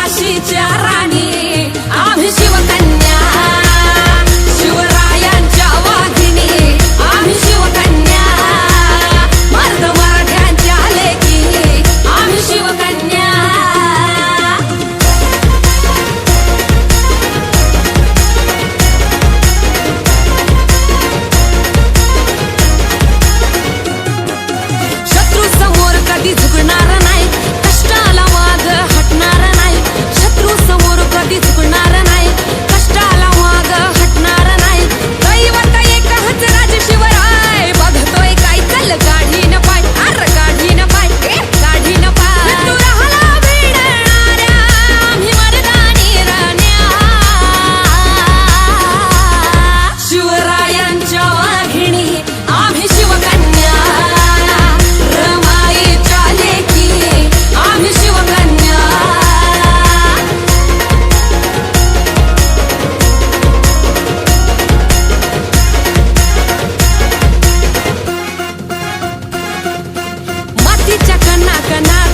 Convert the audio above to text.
काशीच्या राणी. canal.